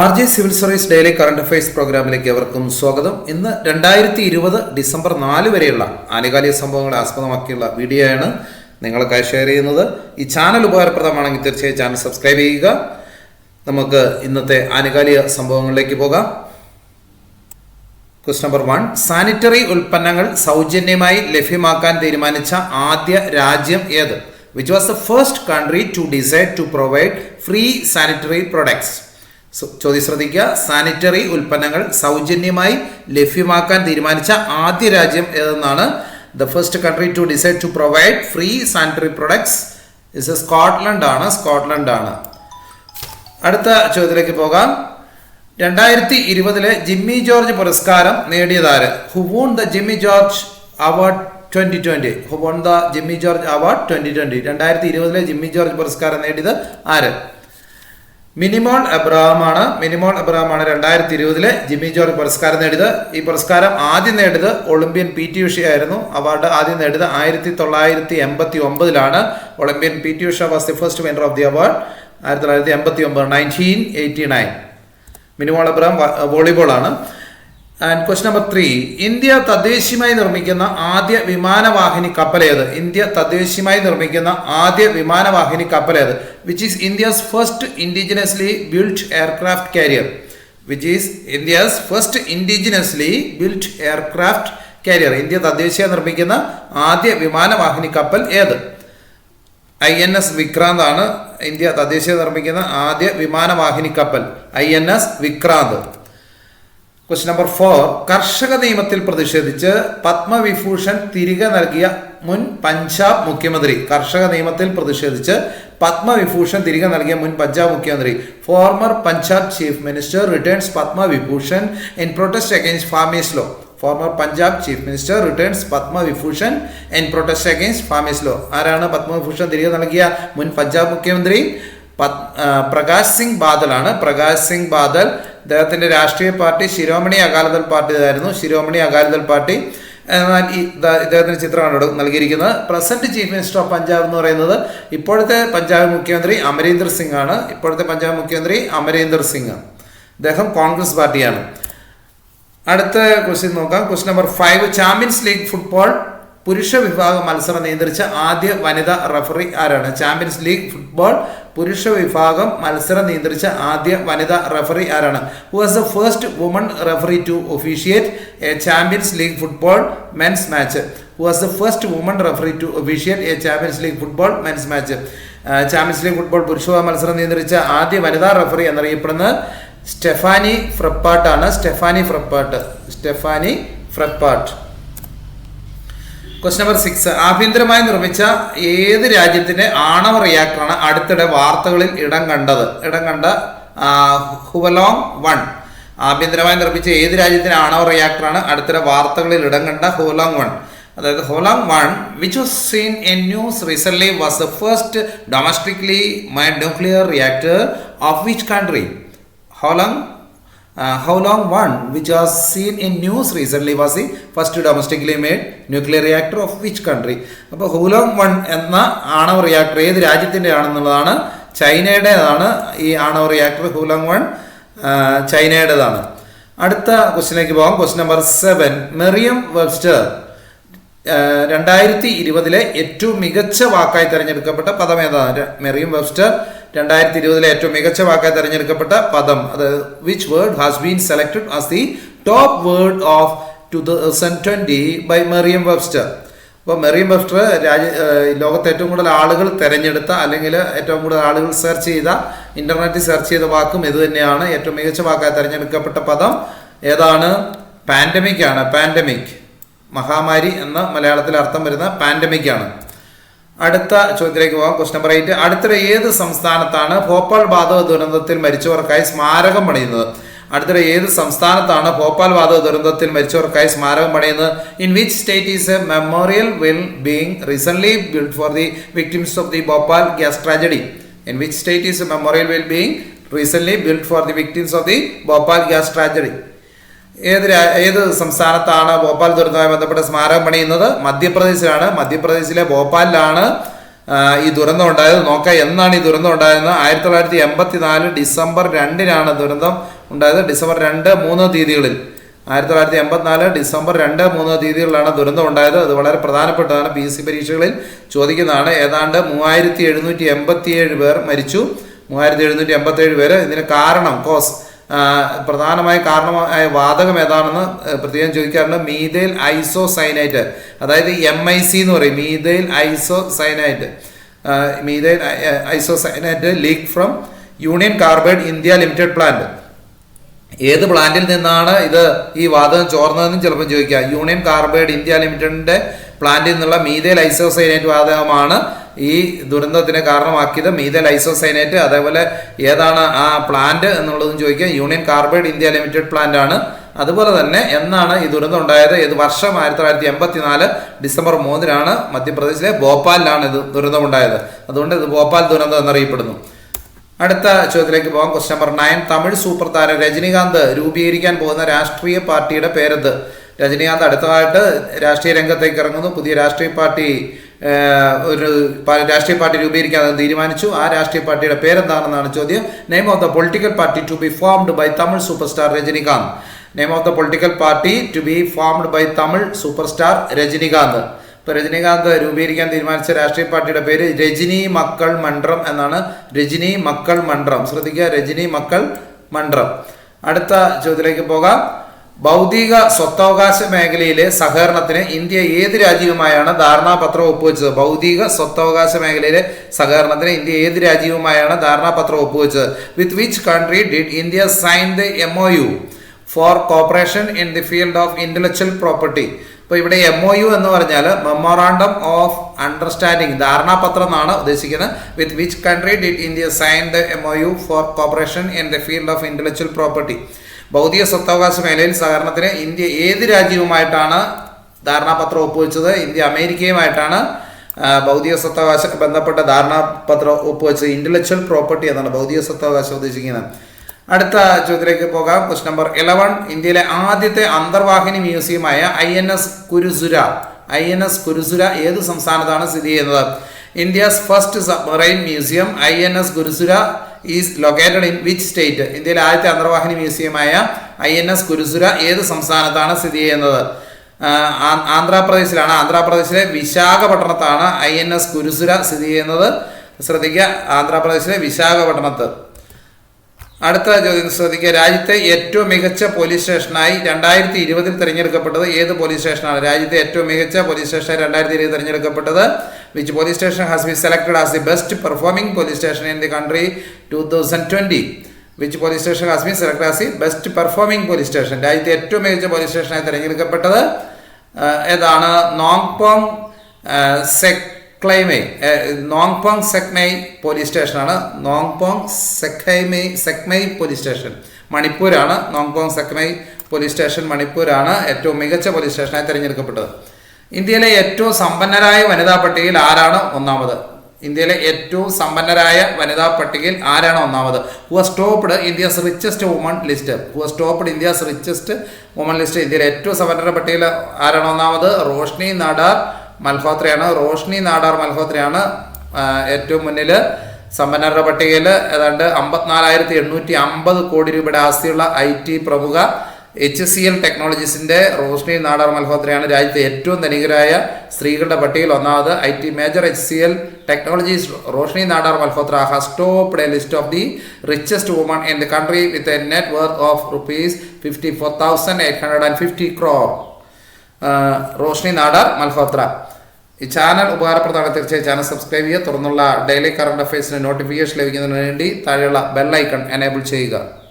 R J civil service daily current affairs പ്രോഗ്രാമിലേക്ക് അവർക്കും സ്വാഗതം. ഇന്ന് രണ്ടായിരത്തി ഇരുപത് ഡിസംബർ നാല് വരെയുള്ള ആനുകാലിക സംഭവങ്ങളെ ആസ്പദമാക്കിയുള്ള വീഡിയോ ആണ് നിങ്ങൾക്കായി ഷെയർ ചെയ്യുന്നത്. ഈ ചാനൽ ഉപകാരപ്രദമാണെങ്കിൽ തീർച്ചയായും ചാനൽ സബ്സ്ക്രൈബ് ചെയ്യുക. നമുക്ക് ഇന്നത്തെ ആനുകാലിക സംഭവങ്ങളിലേക്ക് പോകാം. Quest number one. സാനിറ്ററി ഉൽപ്പന്നങ്ങൾ സൗജന്യമായി ലഭ്യമാക്കാൻ തീരുമാനിച്ച ആദ്യ രാജ്യം ഏത്? Which was the first country to decide to provide free sanitary products ചോദ്യം ശ്രദ്ധിക്കുക. സാനിറ്ററി ഉൽപ്പന്നങ്ങൾ സൗജന്യമായി ലഭ്യമാക്കാൻ തീരുമാനിച്ച ആദ്യ രാജ്യം ഏതെന്നാണ്? The first country to decide to provide free sanitary products is Scotland ആണ്. സ്കോട്ട്ലൻഡ് ആണ്. അടുത്ത ചോദ്യത്തിലേക്ക് പോകാം. രണ്ടായിരത്തി ഇരുപതിലെ ജിമ്മി ജോർജ് പുരസ്കാരം നേടിയതാര് who won the Jimmy George award twenty twenty who won the Jimmy George award twenty twenty രണ്ടായിരത്തി ഇരുപതിലെ ജിമ്മി ജോർജ് പുരസ്കാരം നേടിയത് ആര്? മിനിമോൾ എബ്രഹാമാണ് മിനിമോൾ എബ്രഹാമാണ് രണ്ടായിരത്തി ഇരുപതിലെ ജിമ്മി ജോർജ് പുരസ്കാരം നേടിയത്. ഈ പുരസ്കാരം ആദ്യം നേടിയത് ഒളിമ്പ്യൻ പി ടി ഉഷയായിരുന്നു അവാർഡ് ആദ്യം നേടിയത് ആയിരത്തി തൊള്ളായിരത്തി എൺപത്തി ഒമ്പതിലാണ് Olympian P T Usha was the first winner of the award ആയിരത്തി തൊള്ളായിരത്തി എൺപത്തി ഒമ്പത് nineteen eighty nine Minimol Abraham volleyball ആണ് and quest number three India തദ്ദേശീയമായി നിർമ്മിക്കുന്ന ആദ്യ വിമാനവാഹിനി കപ്പൽ ഏത്? ഇന്ത്യ തദ്ദേശീയമായി നിർമ്മിക്കുന്ന ആദ്യ വിമാനവാഹിനി കപ്പൽ ഏത്? Which is India's first indigenously build aircraft carrier which is India's first indigenously build aircraft carrier India തദ്ദേശീയ നിർമ്മിക്കുന്ന ആദ്യ വിമാനവാഹിനി കപ്പൽ ഏത്? ഐ എൻ എസ് വിക്രാന്ത് ആണ്. ഇന്ത്യ തദ്ദേശീയ നിർമ്മിക്കുന്ന ആദ്യ വിമാനവാഹിനി കപ്പൽ. I N S Vikrant question number four കർഷക നിയമത്തിൽ പ്രതിഷേധിച്ച് പത്മവിഭൂഷൺ തിരികെ നൽകിയ മുൻ പഞ്ചാബ് മുഖ്യമന്ത്രി. കർഷക നിയമത്തിൽ പ്രതിഷേധിച്ച് പത്മവിഭൂഷൺ തിരികെ നൽകിയ മുൻ പഞ്ചാബ് മുഖ്യമന്ത്രി. Former Punjab chief minister returns Padma Vibhushan in protest against farmers law former Punjab chief minister returns Padma Vibhushan in protest against farmers law ആരാണ് പത്മവിഭൂഷൺ തിരികെ നൽകിയ മുൻ പഞ്ചാബ് മുഖ്യമന്ത്രി? പ്രകാശ് സിംഗ് ബാദൽ ആണ് പ്രകാശ് സിംഗ് ബാദൽ അദ്ദേഹത്തിന്റെ രാഷ്ട്രീയ പാർട്ടി ശിരോമണി അകാലിദൾ പാർട്ടി ആയിരുന്നു ശിരോമണി അകാലിദൾ പാർട്ടി എന്നാൽ ഈ ഇദ്ദേഹത്തിന് ചിത്രമാണ് ഇവിടെ നൽകിയിരിക്കുന്നത്. Present chief minister of Punjab എന്ന് പറയുന്നത് ഇപ്പോഴത്തെ പഞ്ചാബ് മുഖ്യമന്ത്രി അമരീന്ദർ സിംഗ് ആണ്. ഇപ്പോഴത്തെ പഞ്ചാബ് മുഖ്യമന്ത്രി അമരീന്ദർ സിംഗ് അദ്ദേഹം കോൺഗ്രസ് പാർട്ടിയാണ്. അടുത്ത ക്വസ്റ്റ്യൻ നോക്കാം. Question number five champions league football പുരുഷ വിഭാഗ മത്സരം നിയന്ത്രിച്ച ആദ്യ വനിതാ റഫറി ആരാണ്? ചാമ്പ്യൻസ് ലീഗ് ഫുട്ബോൾ പുരുഷ വിഭാഗം മത്സരം നിയന്ത്രിച്ച ആദ്യ വനിതാ റഫറി ആരാണ്? Who was the first woman referee to officiate a champions league football men's match who was the first woman referee to officiate a champions league football men's match champions league football പുരുഷ മത്സരം നിയന്ത്രിച്ച ആദ്യ വനിതാ referee എന്നറിയപ്പെടുന്നത് Stephanie ഫ്രപ്പാട്ടാണ് Stephanie Frappart. Stephanie Frappart. Quest number six ആഭ്യന്തരമായി നിർമ്മിച്ച ഏത് രാജ്യത്തിന്റെ ആണവ റിയാക്ടറാണ് അടുത്തിടെ വാർത്തകളിൽ ഇടം കണ്ടത്? ഇടം കണ്ട ഹുവലോങ് വൺ. ആഭ്യന്തരമായി നിർമ്മിച്ച ഏത് രാജ്യത്തിന്റെ ആണവ റിയാക്ടറാണ് അടുത്തിടെ വാർത്തകളിൽ ഇടം കണ്ട ഹുവലോങ് വൺ? അതായത് Hualong one which was seen in news recent was the first domestically my nuclear reactor of which country Hualong Uh, how long one which was seen in news recently was the first domestically made nuclear reactor of which country? അപ്പോൾ ഹൂലോങ് one എന്ന ആണവ reactor ഏത് രാജ്യത്തിന്റെ ആണെന്നുള്ളതാണ് ചൈനയുടേതാണ് ഈ ആണവ reactor ഹൂലോങ് one ചൈനയുടേതാണ്. അടുത്ത ക്വസ്റ്റിലേക്ക് പോകാം. Question number seven Merriam Webster രണ്ടായിരത്തി ഇരുപതിലെ ഏറ്റവും മികച്ച വാക്കായി തിരഞ്ഞെടുക്കപ്പെട്ട പദം മെറിയം വെബ്സ്റ്റർ രണ്ടായിരത്തി ഇരുപതിലെ ഏറ്റവും മികച്ച വാക്കായി തെരഞ്ഞെടുക്കപ്പെട്ട പദം അത് which word has been selected as the top word of two thousand twenty by Merriam Webster അപ്പോൾ മെറിയം വെബ്സ്റ്റർ രാജ്യ ലോകത്തെ ഏറ്റവും കൂടുതൽ ആളുകൾ തിരഞ്ഞെടുത്ത അല്ലെങ്കിൽ ഏറ്റവും കൂടുതൽ ആളുകൾ സെർച്ച് ചെയ്ത ഇന്റർനെറ്റിൽ സെർച്ച് ചെയ്ത വാക്കും ഇത് തന്നെയാണ്. ഏറ്റവും മികച്ച വാക്കായി തിരഞ്ഞെടുക്കപ്പെട്ട പദം ഏതാണ്? പാൻഡമിക് ആണ്. പാൻഡമിക് മഹാമാരി എന്ന മലയാളത്തിൽ അർത്ഥം വരുന്ന പാൻഡമിക് ആണ്. അടുത്ത ചോദ്യത്തിലേക്ക് പോകാം. ക്വസ്റ്റ് നമ്പർ എയ്റ്റ് അടുത്തിടെ ഏത് സംസ്ഥാനത്താണ് ഭോപ്പാൽ വാതക ദുരന്തത്തിൽ മരിച്ചവർക്കായി സ്മാരകം പണിയുന്നത്? അടുത്തിടെ ഏത് സംസ്ഥാനത്താണ് ഭോപ്പാൽ വാതക ദുരന്തത്തിൽ മരിച്ചവർക്കായി സ്മാരകം പണിയുന്നത്? In which state is a memorial will being recent build for the victims of the Bhopal gas tragedy in which state is a memorial will being recent build for the victims of the Bhopal gas tragedy ഏത് ഏത് സംസ്ഥാനത്താണ് ഭോപ്പാൽ ദുരന്തവുമായി ബന്ധപ്പെട്ട സ്മാരകം പണിയുന്നത്? മധ്യപ്രദേശിലാണ്. മധ്യപ്രദേശിലെ ഭോപ്പാലിലാണ് ഈ ദുരന്തം ഉണ്ടായത്. നോക്കാം എന്നാണ് ഈ ദുരന്തം ഉണ്ടായത്. ആയിരത്തി തൊള്ളായിരത്തി എൺപത്തി നാല് ഡിസംബർ രണ്ടിനാണ് ദുരന്തം ഉണ്ടായത്. ഡിസംബർ രണ്ട് മൂന്ന് തീയതികളിൽ. ആയിരത്തി തൊള്ളായിരത്തി എൺപത്തിനാല് ഡിസംബർ രണ്ട് മൂന്ന് തീയതികളിലാണ് ദുരന്തം ഉണ്ടായത്. അത് വളരെ പ്രധാനപ്പെട്ടതാണ്. പി എസ് സി പരീക്ഷകളിൽ ചോദിക്കുന്നതാണ്. ഏതാണ്ട് മൂവായിരത്തി എഴുന്നൂറ്റി എൺപത്തിയേഴ് പേർ മരിച്ചു. മൂവായിരത്തി എഴുന്നൂറ്റി എൺപത്തേഴ് പേര്. ഇതിന് കാരണം കോസ് പ്രധാനമായ കാരണമായ വാതകം ഏതാണെന്ന് പ്രത്യേകം ചോദിക്കാറുണ്ട്. മീതയിൽ ഐസോ സൈനൈറ്റ് അതായത് എം ഐ സി എന്ന് പറയും. Methyl isocyanate മീതയിൽ isocyanate leak from Union Carbide India limited plant. ഏത് പ്ലാന്റിൽ നിന്നാണ് ഇത് ഈ വാതകം ചോർന്നതെന്നും ചിലപ്പോൾ ചോദിക്കാം. യൂണിയൻ കാർബൈഡ് ഇന്ത്യ ലിമിറ്റഡിന്റെ പ്ലാന്റിൽ നിന്നുള്ള മീതേൽ ഐസോസൈനേറ്റ് വാതകമാണ് ഈ ദുരന്തത്തിന് കാരണമാക്കിയത് മീതൽ ഐസോസൈനേറ്റ് അതേപോലെ ഏതാണ് ആ പ്ലാന്റ് എന്നുള്ളതും ചോദിക്കുക. Union Carbide India limited plant ആണ്. അതുപോലെ തന്നെ എന്നാണ് ഈ ദുരന്തം ഉണ്ടായത്? ഏത് വർഷം? ആയിരത്തി തൊള്ളായിരത്തി എൺപത്തിനാല് ഡിസംബർ മൂന്നിനാണ് മധ്യപ്രദേശിലെ ഭോപ്പാലിലാണ് ഇത് ദുരന്തമുണ്ടായത്. അതുകൊണ്ട് ഇത് ഭോപ്പാൽ ദുരന്തം എന്നറിയപ്പെടുന്നു. അടുത്ത ചോദ്യത്തിലേക്ക് പോകാം. Question number nine Tamil super താരം രജനീകാന്ത് രൂപീകരിക്കാൻ പോകുന്ന രാഷ്ട്രീയ പാർട്ടിയുടെ പേരെന്ത്? രജനീകാന്ത് അടുത്തതായിട്ട് രാഷ്ട്രീയ രംഗത്തേക്ക് ഇറങ്ങുന്നു. പുതിയ രാഷ്ട്രീയ പാർട്ടി ഒരു രാഷ്ട്രീയ പാർട്ടി രൂപീകരിക്കാൻ തീരുമാനിച്ചു. ആ രാഷ്ട്രീയ പാർട്ടിയുടെ പേരെന്താണെന്നാണ് ചോദ്യം? Name of the political party to be formed by Tamil super star Rajinikanth name of the political party to be formed by Tamil super star Rajinikanth ഇപ്പോൾ രജനീകാന്ത് രൂപീകരിക്കാൻ തീരുമാനിച്ച രാഷ്ട്രീയ പാർട്ടിയുടെ പേര് രജനി മക്കൾ മണ്ഡ്രം എന്നാണ്. രജനി മക്കൾ മണ്ഡ്രം. ശ്രദ്ധിക്കുക രജനി മക്കൾ മണ്ഡ്രം. അടുത്ത ചോദ്യത്തിലേക്ക് പോകാം. ഭൗതിക സ്വത്തവകാശ മേഖലയിലെ സഹകരണത്തിന് ഇന്ത്യ ഏത് രാജ്യവുമായാണ് ധാരണാപത്രം ഒപ്പുവെച്ചത്? ഭൗതിക സ്വത്തവകാശ മേഖലയിലെ സഹകരണത്തിന് ഇന്ത്യ ഏത് രാജ്യവുമായാണ് ധാരണാപത്രം ഒപ്പുവെച്ചത്? With which country did India sign the M O U for cooperation in the field of intellectual property ഇപ്പോൾ ഇവിടെ എം ഒ യു എന്ന് പറഞ്ഞാൽ മെമ്മോറാണ്ടം ഓഫ് അണ്ടർസ്റ്റാൻഡിംഗ് ധാരണാപത്രം എന്നാണ് ഉദ്ദേശിക്കുന്നത്. With which country did India sign the M O U for cooperation in the field of intellectual property ഭൗതിക സ്വത്തവകാശ മേഖലയിൽ സഹകരണത്തിന് ഇന്ത്യ ഏത് രാജ്യവുമായിട്ടാണ് ധാരണാപത്രം ഒപ്പുവെച്ചത്? ഇന്ത്യ അമേരിക്കയുമായിട്ടാണ് ഭൗതിക സ്വത്തവകാശ ബന്ധപ്പെട്ട ധാരണാപത്രം ഒപ്പുവെച്ചത്. ഇന്റലക്ച്വൽ പ്രോപ്പർട്ടി എന്നാണ് ഭൗതിക സ്വത്തവകാശം ഉദ്ദേശിക്കുന്നത്. അടുത്ത ചോദ്യത്തിലേക്ക് പോകാം. ക്വസ്റ്റ് നമ്പർ ഇലവൺ ഇന്ത്യയിലെ ആദ്യത്തെ അന്തർവാഹിനി മ്യൂസിയമായ I N S Kursura. I N S Kursura ഏത് സംസ്ഥാനത്താണ് സ്ഥിതി ചെയ്യുന്നത്? India's first submarine museum I N S Kursura. Is located in which state ഇന്ത്യയിലെ ആദ്യത്തെ അന്തർവാഹിനി മ്യൂസിയമായ ഐ എൻ എസ് കുരുസുര ഏത് സംസ്ഥാനത്താണ് സ്ഥിതി ചെയ്യുന്നത്? ആന്ധ്രാപ്രദേശിലാണ്. ആന്ധ്രാപ്രദേശിലെ വിശാഖപട്ടണത്താണ് ഐ എൻ എസ് കുരുസുര സ്ഥിതി ചെയ്യുന്നത്. ശ്രദ്ധിക്കുക. ആന്ധ്രാപ്രദേശിലെ വിശാഖപട്ടണത്ത്. അടുത്ത ചോദ്യം ശ്രദ്ധിക്കുക. രാജ്യത്തെ ഏറ്റവും മികച്ച പോലീസ് സ്റ്റേഷനായി രണ്ടായിരത്തി ഇരുപതിൽ തിരഞ്ഞെടുക്കപ്പെട്ടത് ഏത് പോലീസ് സ്റ്റേഷനാണ്? രാജ്യത്തെ ഏറ്റവും മികച്ച പോലീസ് സ്റ്റേഷനായി രണ്ടായിരത്തി ഇരുപത് തിരഞ്ഞെടുക്കപ്പെട്ടത് station has be selected as the best performing police station in the country two thousand twenty which police station has be selected as the best performing police station രാജ്യത്തെ ഏറ്റവും മികച്ച പോലീസ് സ്റ്റേഷനായി തിരഞ്ഞെടുക്കപ്പെട്ടത് ഏതാണ്? നോങ്പോങ് സെക്ലൈമേ നോങ്പോങ് സെക്മൈ പോലീസ് സ്റ്റേഷനാണ് നോങ്പോങ് സെക്കൈമൈ സെക്മൈ പോലീസ് സ്റ്റേഷൻ മണിപ്പൂരാണ്. Nongpok Sekmai police station മണിപ്പൂരാണ് ഏറ്റവും മികച്ച പോലീസ് സ്റ്റേഷനായി തിരഞ്ഞെടുക്കപ്പെട്ടത്. ഇന്ത്യയിലെ ഏറ്റവും സമ്പന്നരായ വനിതാ പട്ടികയിൽ ആരാണ് ഒന്നാമത്? ഇന്ത്യയിലെ ഏറ്റവും സമ്പന്നരായ വനിതാ പട്ടികയിൽ ആരാണ് ഒന്നാമത്? Who stopped India's richest woman list who stopped India's richest woman list ഇന്ത്യയിലെ ഏറ്റവും സമ്പന്നരുടെ പട്ടികയിൽ ആരാണ് ഒന്നാമത്? റോഷ്നി നാടാർ മൽഹോത്രയാണ്. റോഷ്നി നാടാർ മൽഹോത്രയാണ് ഏറ്റവും മുന്നിൽ സമ്പന്നരുടെ പട്ടികയിൽ. ഏതാണ്ട് അമ്പത്തിനാലായിരത്തി എണ്ണൂറ്റി അമ്പത് കോടി രൂപയുടെ ആസ്തിയുള്ള ഐ ടി പ്രമുഖ എച്ച് സി എൽ ടെക്നോളജീസിന്റെ റോഷ്നി നാടാർ മൽഹോത്രയാണ് രാജ്യത്തെ ഏറ്റവും ധനികരായ സ്ത്രീകളുടെ പട്ടികയിൽ ഒന്നാമത് I T major H C L technologies Roshni Nadar Malhotra has topped a list of the richest woman in the country with a net work of rupees fifty four thousand eight hundred and fifty crore Roshni Nadar Malhotra. ഈ channel ഉപകാരപ്രദമാണ് തീർച്ചയായും. Channel subscribe ചെയ്യുക. തുറന്നുള്ള daily current അഫയേഴ്സിന് notification ലഭിക്കുന്നതിന് വേണ്ടി താഴെയുള്ള bell icon enable ചെയ്യുക.